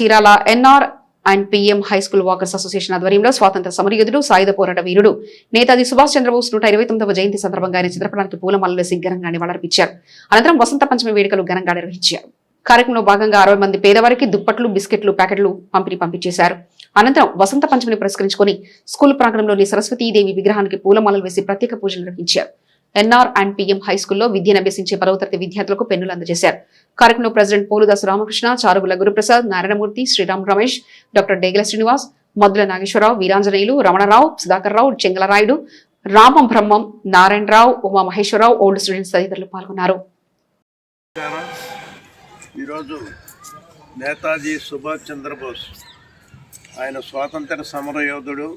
Chirala NR and PM high school walkers association ఆధ్వర్యంలో స్వాతంత్ర సమరయోధుడు సాయుధ పోరాట వీరుడు నేతాజీ సుభాష్ చంద్రబోస్ నూట ఇరవై తొమ్మిదవ జయంతి సందర్భంగా ఆయన చిత్రపటానికి పూలమాలలు వేసి ఘనంగా నివాళులర్పించారు అనంతరం వసంత పంచమి వేడుకలు ఘనంగా నిర్వహించారు. కార్యక్రమంలో భాగంగా అరవై మంది పేదవారికి దుప్పట్లు బిస్కెట్లు ప్యాకెట్లు పంపిణీ పంపించేశారు. అనంతరం వసంత పంచమిని పురస్కరించుకుని స్కూల్ ప్రాంగణంలోని సరస్వతీదేవి విగ్రహానికి పూలమాలలు వేసి ప్రత్యేక పూజలు నిర్వహించారు. ఎన్ఆర్ అండ్ పిఎం హై స్కూల్లో విద్యను అభ్యసించే పదవ తరగతి విద్యార్థులకు పెన్నులు అందజేశారు. కార్యక్రమంలో president Poludasu Ramakrishna Charugula Guruprasad Narayanamurthy Sriram Ramesh doctor Degala Srinivas Maddula Nageswararao Veeranjaneyulu Ramanarao Sudhakar Rao Chengalarayudu Ramam Brahmam Narayanarao Uma Maheswararao old students తదితరులు పాల్గొన్నారు. ఈరోజు నేతాజీ సుభాష్ చంద్రబోస్ ఆయన స్వాతంత్ర సమరయోధుడు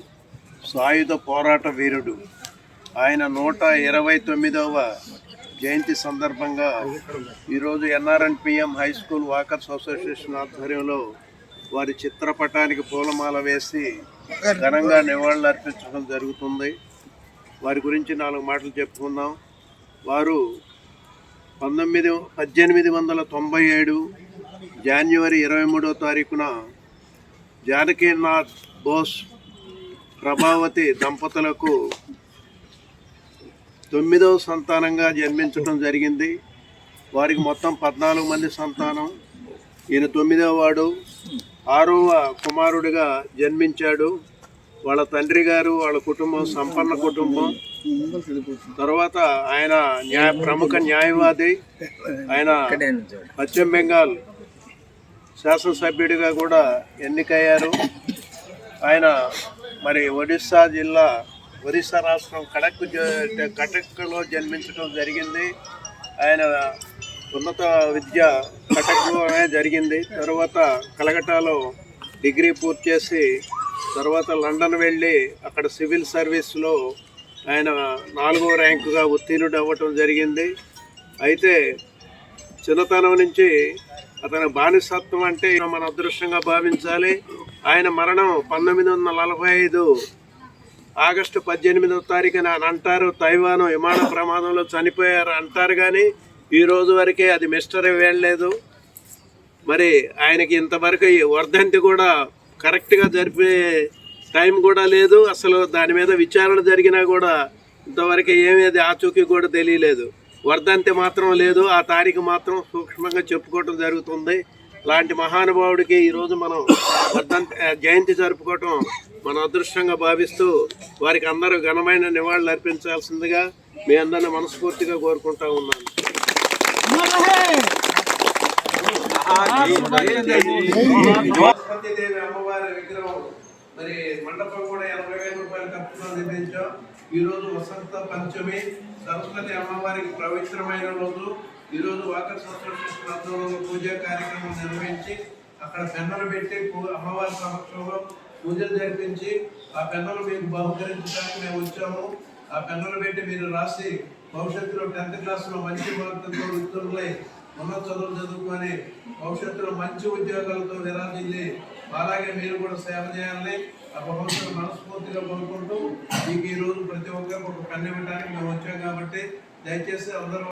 సాయుధ పోరాట వీరుడు ఆయన నూట ఇరవై తొమ్మిదవ జయంతి సందర్భంగా ఈరోజు NRN PM high school walkers association ఆధ్వర్యంలో వారి చిత్రపటానికి పూలమాల వేసి ఘనంగా నివాళులు అర్పించడం జరుగుతుంది. వారి గురించి నాలుగు మాటలు చెప్పుకుందాం. వారు పంతొమ్మిది పద్దెనిమిది వందల తొంభై ఏడు జాన్యువరి ఇరవై మూడో తారీఖున జానకీనాథ్ బోస్ ప్రభావతి దంపతులకు తొమ్మిదవ సంతానంగా జన్మించడం జరిగింది. వారికి మొత్తం పద్నాలుగు మంది సంతానం. ఈయన తొమ్మిదవ వాడు. ఆరవ కుమారుడిగా జన్మించాడు. వాళ్ళ తండ్రి గారు వాళ్ళ కుటుంబం సంపన్న కుటుంబం. తర్వాత ఆయన న్యాయ ప్రముఖ న్యాయవాది ఆయన పశ్చిమ బెంగాల్ శాసనసభ్యుడిగా కూడా ఎన్నికయ్యారు. ఆయన మరి ఒడిస్సా జిల్లా ఒరిస్సా రాష్ట్రం కడక్ కటక్లో జన్మించడం జరిగింది. ఆయన ఉన్నత విద్య కటక్లోనే జరిగింది. తర్వాత కలకటాలో డిగ్రీ పూర్తి చేసి తర్వాత లండన్ వెళ్ళి అక్కడ సివిల్ సర్వీస్లో ఆయన నాలుగో ర్యాంకుగా ఉత్తీర్ణుడు అవ్వటం జరిగింది. అయితే చిన్నతనం నుంచి అతని బానిసత్వం అంటే మన అదృష్టంగా భావించాలి. ఆయన మరణం పంతొమ్మిది వందల నలభై ఐదు ఆగస్టు పద్దెనిమిదవ తారీఖున అని అంటారు తైవాన్ విమాన ప్రమాదంలో చనిపోయారు అంటారు కానీ ఈ రోజు వరకే అది మిస్టరీ వేయలేదు మరి ఆయనకి ఇంతవరకు ఈ వర్ధంతి కూడా కరెక్ట్గా జరిపే టైం కూడా లేదు. అసలు దాని మీద విచారణ జరిగినా కూడా ఇంతవరకు ఏమేది ఆచూకీ కూడా తెలియలేదు. వర్ధంతి మాత్రం లేదు. ఆ తారీఖు మాత్రం సూక్ష్మంగా చెప్పుకోవటం జరుగుతుంది. లాంటి మహానుభావుడికి ఈరోజు మనం వర్ధంతి జయంతి జరుపుకోవటం మన అదృష్టంగా భావిస్తూ వారికి అందరూ ఘనమైన నివాళులు అర్పించాల్సిందిగా మీ అందరిని మనస్ఫూర్తిగా కోరుకుంటా ఉన్నాను. దేవి అమ్మవారి విగ్రహం. మరి మండపం కూడా ఎనభై వేల రూపాయలు ఖర్చుతో నిర్మించాం. ఈ రోజు వసంత పంచమి సరస్వతి అమ్మవారికి పవిత్రమైన రోజు. ఈ రోజు వాకర్ అసోసియేషన్ పూజా కార్యక్రమం నిర్వహించి అక్కడ బెన్నలు పెట్టి అమ్మవారి సమక్షంలో పూజలు జరిపించి ఆ పెన్నులు మీకు బహుకరించడానికి మేము వచ్చాము. ఆ పెన్నులు పెట్టి మీరు రాసి భవిష్యత్తులో టెన్త్ క్లాస్లో మంచి మార్కులతో ఉత్తీర్ణులై ఉన్నత చదువులు చదువుకొని భవిష్యత్తులో మంచి ఉద్యోగాలతో విరాజిల్లి అలాగే మీరు కూడా సేవ చేయాలని ఆ భగవంతుడు మనస్ఫూర్తిగా కోరుకుంటూ మీకు ఈ రోజు ప్రతి ఒక్కరికి ఒక పెన్ను ఇవ్వడానికి మేము వచ్చాం కాబట్టి దయచేసి అందరూ